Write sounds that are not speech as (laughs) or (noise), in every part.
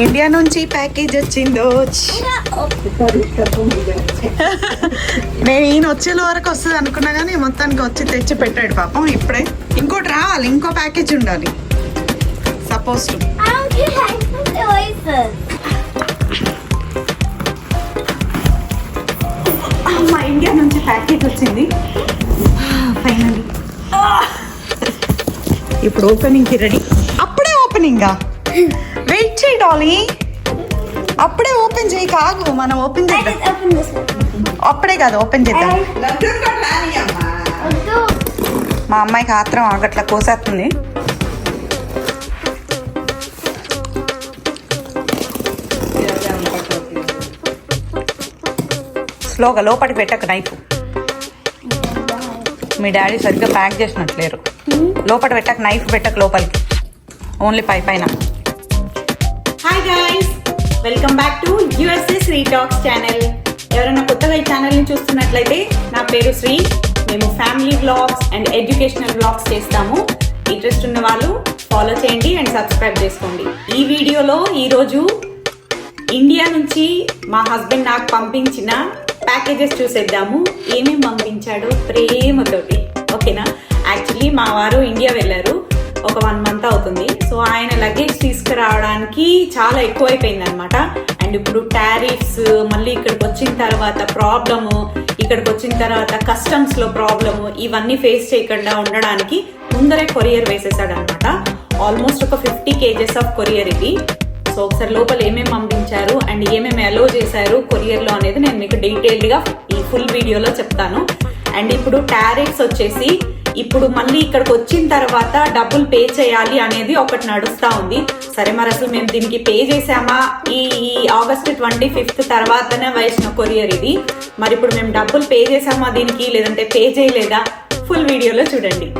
India నుంచి package వచ్చిందో? నేను ఈయన వచ్చే వరకు వస్తుంది అనుకున్నా కానీ మొత్తానికి వచ్చి తెచ్చి పెట్టాడు పాపం ఇప్పుడే. ఇంకోటి రావాలి ఇంకో ప్యాకేజ్ ఉండాలి. Suppose to. మా ఇండియా నుంచి ప్యాకేజ్ వచ్చింది. ఫైనల్ ఇప్పుడు ఓపెనింగ్కి రెడీ అప్పుడే ఓపెనింగా వెయిట్ చేయి డాలీ. అప్పుడే ఓపెన్ చేయి కాదు మనం ఓపెన్ చేద్దాం. అప్పుడే కాదు ఓపెన్ చేద్దాం. మా అమ్మాయికి ఆత్రం ఆగట్ల కోసేస్తుంది. స్లోగా లోపలికి పెట్టక నైఫ్ మీ డాడీ సరిగ్గా ప్యాక్ చేసినట్లేరు లోపల పెట్టక నైఫ్ పెట్టక లోపలికి. ఓన్లీ పై పైన. Hi guys welcome back to USA Sri talks channel ఎవరైనా కొత్తగా ఈ ఛానల్ని చూస్తున్నట్లయితే నా పేరు శ్రీ. మేము family blogs and educational blogs చేస్తాము. ఇంట్రెస్ట్ ఉన్న వాళ్ళు ఫాలో చేయండి అండ్ సబ్స్క్రైబ్ చేసుకోండి. ఈ వీడియోలో ఈరోజు ఇండియా నుంచి మా హస్బెండ్ నాకు పంపించిన ప్యాకేజెస్ చూసేద్దాము. ఏమేమి పంపించాడో ప్రేమతోటి. ఓకేనా యాక్చువల్లీ మా వారు ఇండియా వెళ్ళారు. ఒక వన్ మంత్ అవుతుంది. సో ఆయన లగేజ్ తీసుకురావడానికి చాలా ఎక్కువైపోయింది అనమాట అండ్ ఇప్పుడు టారిఫ్స్ మళ్ళీ ఇక్కడికి వచ్చిన తర్వాత ప్రాబ్లము ఇక్కడికి వచ్చిన తర్వాత కస్టమ్స్లో ప్రాబ్లము ఇవన్నీ ఫేస్ చేయకుండా ఉండడానికి ముందరే కొరియర్ వేసేసాడు అనమాట ఆల్మోస్ట్ ఒక ఫిఫ్టీ కేజెస్ ఆఫ్ కొరియర్ ఇది. సో ఒకసారి లోపల ఏమేమి పంపించారు అండ్ ఏమేమి అలో చేశారు కొరియర్లో అనేది నేను మీకు డీటెయిల్డ్గా ఈ ఫుల్ వీడియోలో చెప్తాను. అండ్ ఇప్పుడు టారిఫ్స్ వచ్చేసి ఇప్పుడు మళ్ళీ ఇక్కడికి వచ్చిన తర్వాత డబ్బులు పే చేయాలి అనేది ఒకటి నడుస్తూ ఉంది. సరే మరి అసలు మేము దీనికి పే చేసామా ఈ ఈ ఆగస్ట్ ట్వంటీ ఫిఫ్త్ తర్వాతనే వేసిన కొరియర్ ఇది. మరి ఇప్పుడు మేము డబ్బులు పే చేసామా దీనికి? లేదంటే పే చేయలేదా? ఫుల్ వీడియోలో చూడండి.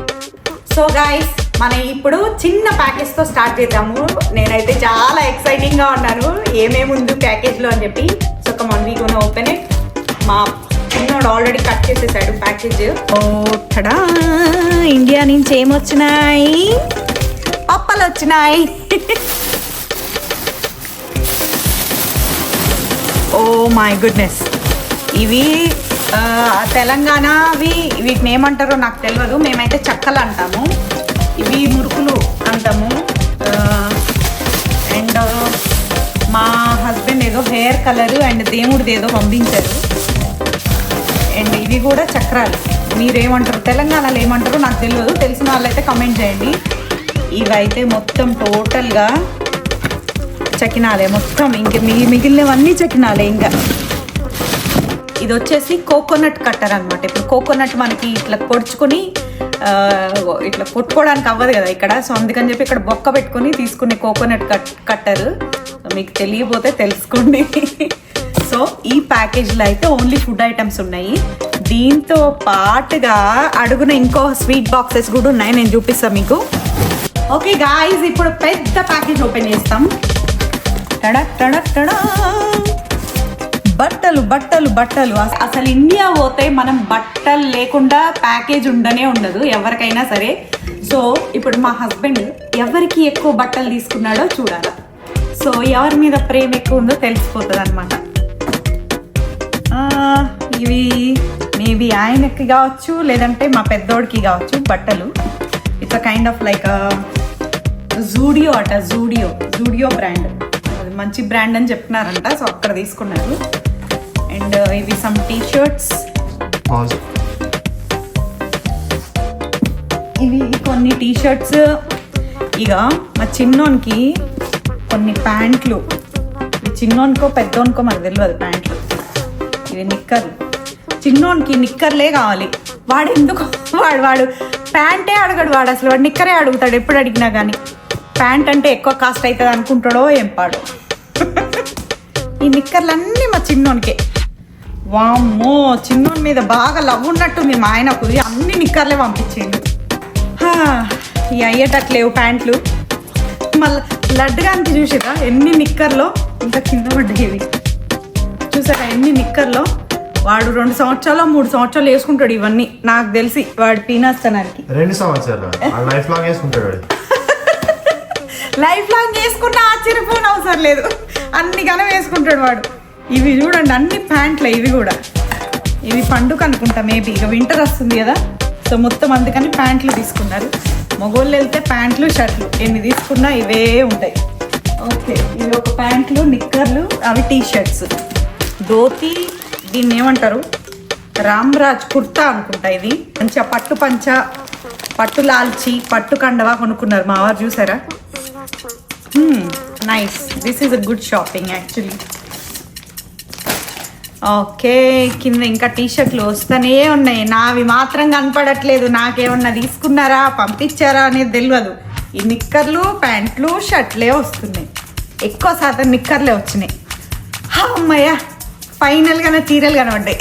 సో గాయస్ మనం ఇప్పుడు చిన్న ప్యాకేజ్తో స్టార్ట్ చేద్దాము. నేనైతే చాలా ఎక్సైటింగ్గా ఉన్నాను. ఏమేమి ఉంది ప్యాకేజ్లో అని చెప్పి. సో ఒక వన్ వీక్ ఓపెన్ ఇట్ మా చిన్నోడు ఆల్రెడీ కట్ చేసేసాడు ప్యాకేజ్ ఓ ఇండియా నుంచి ఏమొచ్చినాయి? పప్పలు వచ్చినాయి. (laughs) Oh my goodness. ఇవి తెలంగాణ అవి వీటిని ఏమంటారో నాకు తెలియదు మేమైతే చెక్కలు అంటాము. ఇవి మురుకులు అంటాము. అండ్ మా హస్బెండ్ ఏదో హెయిర్ కలర్ అండ్ దేవుడిది ఏదో పంపించారు. అండ్ ఇవి కూడా చక్రాలు. మీరేమంటారు? తెలంగాణలో ఏమంటారు నాకు తెలియదు. తెలిసిన వాళ్ళైతే కమెంట్ చేయండి. ఇవైతే మొత్తం టోటల్గా చకినాలే. మొత్తం ఇంక మిగి మిగిలినవన్నీ చకినాలే ఇంకా. ఇది వచ్చేసి కోకోనట్ కట్టర్ అనమాట ఇప్పుడు కోకోనట్ మనకి ఇట్లా పొడుచుకొని ఇట్లా కొట్టుకోవడానికి అవ్వదు కదా ఇక్కడ. సో అందుకని చెప్పి ఇక్కడ బొక్క పెట్టుకొని తీసుకునే కోకోనట్ కట్ కట్టరు మీకు తెలియపోతే తెలుసుకోండి. సో ఈ ప్యాకేజ్లో అయితే ఓన్లీ ఫుడ్ ఐటమ్స్ ఉన్నాయి. దీంతో పాటుగా అడుగున ఇంకో స్వీట్ బాక్సెస్ కూడా ఉన్నాయి. నేను చూపిస్తాను మీకు. ఓకే గాయస్ ఇప్పుడు పెద్ద ప్యాకేజ్ ఓపెన్ చేస్తాం. టడక్ టడక్ టడా. బట్టలు బట్టలు బట్టలు. అసలు ఇండియా పోతే మనం బట్టలు లేకుండా ప్యాకేజ్ ఉండనే ఉండదు ఎవరికైనా సరే. సో ఇప్పుడు మా హస్బెండ్ ఎవరికి ఎక్కువ బట్టలు తీసుకున్నాడో చూడాలి. సో ఎవరి మీద ప్రేమ ఎక్కువ ఉందో తెలిసిపోతుంది అనమాట ఇవి మేబీ ఆయనకి కావచ్చు లేదంటే మా పెద్దోడికి కావచ్చు బట్టలు. It's kind of like Zudio అట జూడియో జూడియో బ్రాండ్ అది మంచి బ్రాండ్ అని చెప్తున్నారంట సో అక్కడ తీసుకున్నారు. అండ్ ఇవి సమ్ టీ షర్ట్స్. ఇవి కొన్ని టీ షర్ట్స్ ఇక మా చిన్నోనికి కొన్ని ప్యాంట్లు. చిన్నోనికో పెద్దోనికో మనకు తెలియదు ప్యాంట్లు. ఇవి నిక్కర్లు చిన్నోనికి నిక్కర్లే కావాలి. వాడు ఎందుకు వాడు వాడు ప్యాంటే అడగడు వాడు అసలు. వాడు నిక్కరే అడుగుతాడు ఎప్పుడు అడిగినా కానీ ప్యాంట్ అంటే ఎక్కువ కాస్ట్ అవుతుంది అనుకుంటాడో ఏం పాడు. ఈ నిక్కర్లన్నీ మా చిన్నోనికే. వామ్మో చిన్నోని మీద బాగా లవ్ ఉన్నట్టుంది మా ఆయనకు. అన్ని నిక్కర్లే పంపించేయండి. ఈ అయ్యేటట్లేవు ప్యాంట్లు. మళ్ళీ లడ్డుగానికి చూసిరా ఎన్ని నిక్కర్లో? ఇంత కింద పడ్డాయి చూసారా ఎన్ని నిక్కర్లో? వాడు రెండు సంవత్సరాలు మూడు సంవత్సరాలు వేసుకుంటాడు ఇవన్నీ. నాకు తెలిసి వాడు పీనాస్తనానికి. రెండు సంవత్సరాలు. లైఫ్ లాంగ్ వేసుకుంటాడు వాడు. లైఫ్ లాంగ్ చేసుకున్న ఆశ్చర్యపోని అవసరం లేదు. అన్ని గనం వేసుకుంటాడు వాడు. ఇవి చూడండి అన్ని ప్యాంట్లే ఇవి కూడా. ఇవి పండుగ అనుకుంటా మేబీ ఇక వింటర్ వస్తుంది కదా. సో మొత్తం అందుకని ప్యాంట్లు తీసుకున్నారు. మగోళ్ళు వెళ్తే ప్యాంట్లు షర్ట్లు. ఎన్ని తీసుకున్నా ఇవే ఉంటాయి. ఓకే ఇవి ఒక ప్యాంట్లు నిక్కర్లు అవి టీ షర్ట్స్ ధోతి దీన్ని ఏమంటారు? రామ్రాజ్ కుర్తా అనుకుంటా ఇది. మంచిగా పట్టు పంచ పట్టు లాల్చి పట్టు కండవా కొనుక్కున్నారు. మా వారు చూసారా? Nice this is a good shopping actually okay కింద ఇంకా టీ షర్ట్లు వస్తూనే ఉన్నాయి. నావి మాత్రం కనపడట్లేదు. నాకేమన్నా తీసుకున్నారా పంపించారా అనేది తెలియదు ఈ నిక్కర్లు ప్యాంట్లు షర్ట్లే వస్తున్నాయి. ఎక్కువ శాతం నిక్కర్లే వచ్చినాయి. హా, ఫైనల్గా నా చీరలు కనబడ్డాయి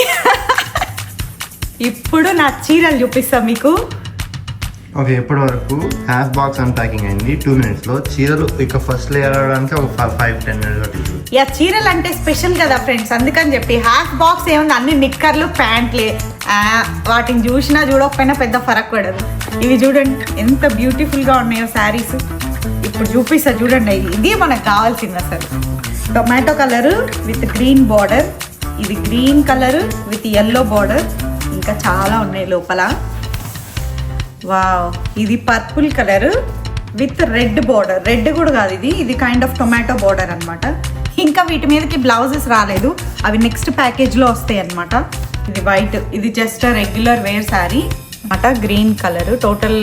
ఇప్పుడు నా చీరలు చూపిస్తా మీకు. ఓకే ఇప్పటి వరకు హాఫ్ బాక్స్ అన్ప్యాకింగ్ అయింది. టూ మినిట్స్లో చీరలు ఇక ఫస్ట్ లేయర్ అవడానికి ఒక ఫైవ్ టెన్ మినిట్స్ పట్టింది. యా చీరలు అంటే స్పెషల్ కదా ఫ్రెండ్స్ అందుకని చెప్పి హాఫ్ బాక్స్ ఏముంది? అన్ని నిక్కర్లు ప్యాంట్లే వాటిని చూసినా చూడకపోయినా పెద్ద ఫరక్ పడదు. ఇవి చూడండి ఎంత బ్యూటిఫుల్గా ఉన్నాయో శారీస్ ఇప్పుడు చూపిస్తా చూడండి. ఇది మనకు కావాల్సింది అసలు. Tomato colour with green border ఇది green colour with yellow border ఇంకా చాలా ఉన్నాయి లోపల. వావ్ ఇది purple colour with red border red కూడా కాదు ఇది. ఇది కైండ్ ఆఫ్ టొమాటో బార్డర్ అన్నమాట. ఇంకా వీటి మీదకి బ్లౌజెస్ రాలేదు. అవి నెక్స్ట్ ప్యాకేజ్లో వస్తాయి అన్నమాట. ఇది వైట్ ఇది జస్ట్ రెగ్యులర్ వేర్ శారీ అన్నమాట. గ్రీన్ కలర్ టోటల్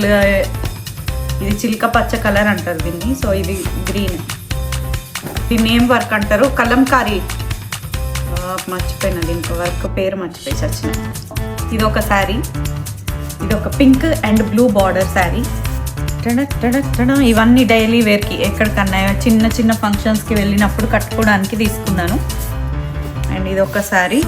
ఇది చిల్క పచ్చ కలర్ అంటారు దీన్ని. సో ఇది గ్రీన్ దీన్ని ఏం వర్క్ అంటారు? కలంకారీ. మర్చిపోయినా దీనికి వర్క్ పేరు మర్చిపోయి చచ్చిన. ఇది ఒక శారీ. ఇది ఒక pink and blue border sari. ఇవన్నీ డైలీ వేర్కి ఎక్కడికన్నా చిన్న చిన్న ఫంక్షన్స్కి వెళ్ళినప్పుడు కట్టుకోవడానికి తీసుకున్నాను. అండ్ ఇది ఒక sari.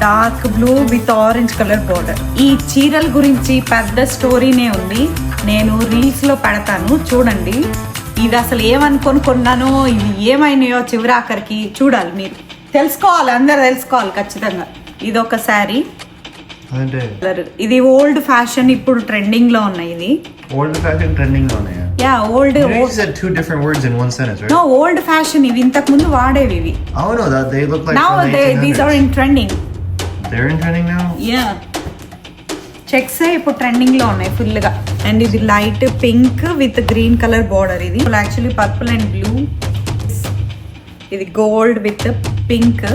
Dark blue with orange colour border. ఈ చీరల గురించి పెద్ద స్టోరీనే ఉంది. నేను రీల్స్లో పెడతాను. చూడండి. ఇది అసలు ఏమనుకొని కొన్నానో ఇవి ఏమైనాయో చివరి ఆఖరికి చూడాలి మీరు. తెలుసుకోవాలి అందరు తెలుసుకోవాలి ఖచ్చితంగా. ఇది ఒక శారీ. అదంటే? ఇది ఓల్డ్ ఫ్యాషన్ ఇప్పుడు ట్రెండింగ్లో ఉన్నాయి ఇది. ఓల్డ్ ఫ్యాషన్ ట్రెండింగ్లో ఉన్నాయా? Yeah old two different words in one sentence, right? No old fashion ఇవి ఇంతకు ముందు వాడేవి ఇవి. no, that they look like now the these are 1800s. In trending They're in trending now. Yeah checks ఇప్పుడు ట్రెండింగ్లో ఉన్నాయి ఫుల్గా. అండ్ ఇది light pink with green colour border ఇది. యాక్చువల్లీ పర్పుల్ అండ్ బ్లూ ఇది గోల్డ్ విత్ పింక్.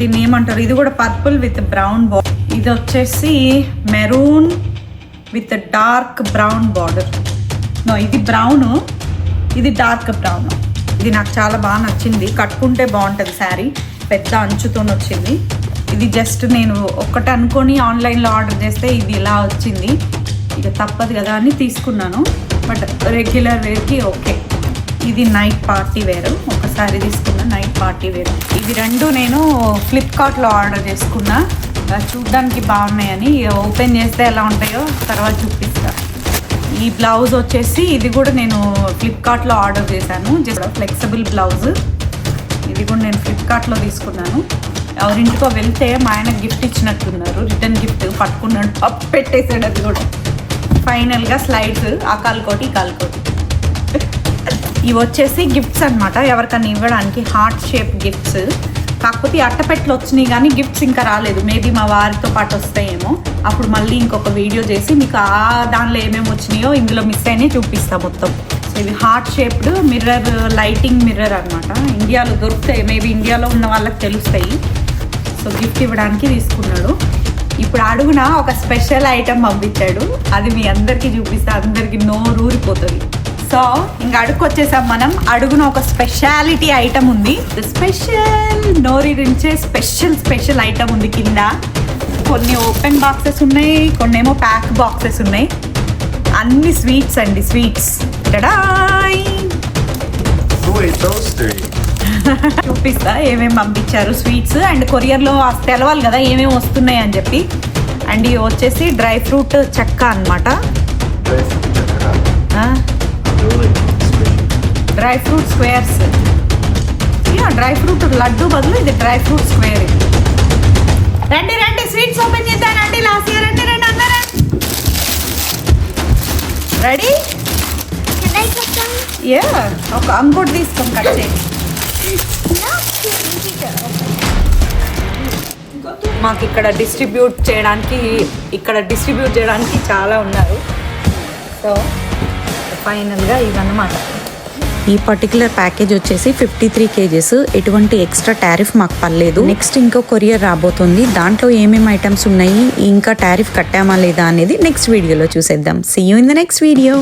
దీన్ని ఏమంటారు? ఇది కూడా పర్పుల్ విత్ బ్రౌన్ బార్డర్ ఇది వచ్చేసి maroon with dark brown border no ఇది బ్రౌన్ ఇది డార్క్ బ్రౌన్ ఇది నాకు చాలా బాగా నచ్చింది. కట్టుకుంటే బాగుంటుంది శారీ. పెద్ద అంచుతో వచ్చింది. ఇది జస్ట్ నేను ఒక్కటి అనుకొని ఆన్లైన్లో ఆర్డర్ చేస్తే ఇది ఇలా వచ్చింది. ఇక తప్పదు కదా అని తీసుకున్నాను. బట్ రెగ్యులర్ వేర్కి ఓకే. ఇది నైట్ పార్టీ వేరు. ఒకసారి తీసుకున్న నైట్ పార్టీ వేరు. ఇవి రెండు నేను ఫ్లిప్కార్ట్లో ఆర్డర్ చేసుకున్నా. ఆ, చూడ్డానికి బాగున్నాయని ఓపెన్ చేస్తే ఎలా ఉంటాయో తర్వాత చూపిస్తా. ఈ బ్లౌజ్ వచ్చేసి ఇది కూడా నేను ఫ్లిప్కార్ట్లో ఆర్డర్ చేశాను. జస్ట్ ఫ్లెక్సిబుల్ బ్లౌజ్ ఇది కూడా నేను ఫ్లిప్కార్ట్లో తీసుకున్నాను. ఎవరింటికో వెళ్తే మా ఆయన గిఫ్ట్ ఇచ్చినట్టున్నారు. రిటర్న్ గిఫ్ట్ పట్టుకున్నాడు. పప్పు పెట్టేసాడు అది కూడా. ఫైనల్గా స్లైడ్స్ ఆ కాలుకోటి కాలుకోటి ఇవి వచ్చేసి గిఫ్ట్స్ అన్నమాట. ఎవరికైనా ఇవ్వడానికి హార్ట్ షేప్ గిఫ్ట్స్ కాకపోతే అట్టపెట్లు అట్టపెట్టలు వచ్చినాయి కానీ గిఫ్ట్స్ ఇంకా రాలేదు. మేబీ మా వారితో పాటు వస్తాయేమో. అప్పుడు మళ్ళీ ఇంకొక వీడియో చేసి మీకు ఆ దానిలో ఏమేమి వచ్చినాయో ఇందులో మిస్ అయినాయి చూపిస్తా మొత్తం. సో ఇవి heart shaped mirror lighting mirror అనమాట ఇండియాలో దొరుకుతాయి. మేబీ ఇండియాలో ఉన్న వాళ్ళకి తెలుస్తాయి. సో గిఫ్ట్ ఇవ్వడానికి తీసుకున్నాడు. ఇప్పుడు అడుగున ఒక స్పెషల్ ఐటమ్ పంపించాడు. అది మీ అందరికీ చూపిస్తే అందరికి నోరు ఊరిపోతుంది. సో ఇంకా అడుగు వచ్చేసాం మనం. అడుగున ఒక స్పెషాలిటీ ఐటమ్ ఉంది. స్పెషల్ నోరి నుంచే స్పెషల్ స్పెషల్ ఐటమ్ ఉంది కింద. కొన్ని ఓపెన్ బాక్సెస్ ఉన్నాయి కొన్ని ఏమో ప్యాక్ బాక్సెస్ ఉన్నాయి. అన్ని స్వీట్స్ అండి స్వీట్స్. టడాయ్! (laughs) చూపిస్తా ఏమేమి పంపించారు స్వీట్స్ అండ్ కొరియర్లో తెలవాలి కదా ఏమేమి వస్తున్నాయి అని చెప్పి. అండ్ ఇవి వచ్చేసి డ్రై ఫ్రూట్ చెక్క అనమాట. Dry fruit squares. Dry fruit laddu బదులు ఇది డ్రై ఫ్రూట్ స్క్వేర్. ఇది రండి రండి స్వీట్స్ ఓపెన్ చేద్దాం. రండి లాస్ట్ ఇయర్ రండి రండి అందరూ. రెడీ ఏ ఒక అంకోటి తీసుకొని కట్ చేయి. మాకు ఇక్కడ డిస్ట్రిబ్యూట్ చేయడానికి ఇక్కడ డిస్ట్రిబ్యూట్ చేయడానికి చాలా ఉన్నారు. సో ఫైనల్గా ఇవన్నమాట ఈ పర్టికులర్ ప్యాకేజ్ వచ్చేసి ఫిఫ్టీ త్రీ కేజెస్. ఎటువంటి ఎక్స్ట్రా టారిఫ్ మాకు పర్లేదు. నెక్స్ట్ ఇంకో కొరియర్ రాబోతుంది. దాంట్లో ఏమేమి ఐటమ్స్ ఉన్నాయి? ఇంకా టారిఫ్ కట్టామా లేదా అనేది నెక్స్ట్ వీడియోలో చూసేద్దాం. See you in the next video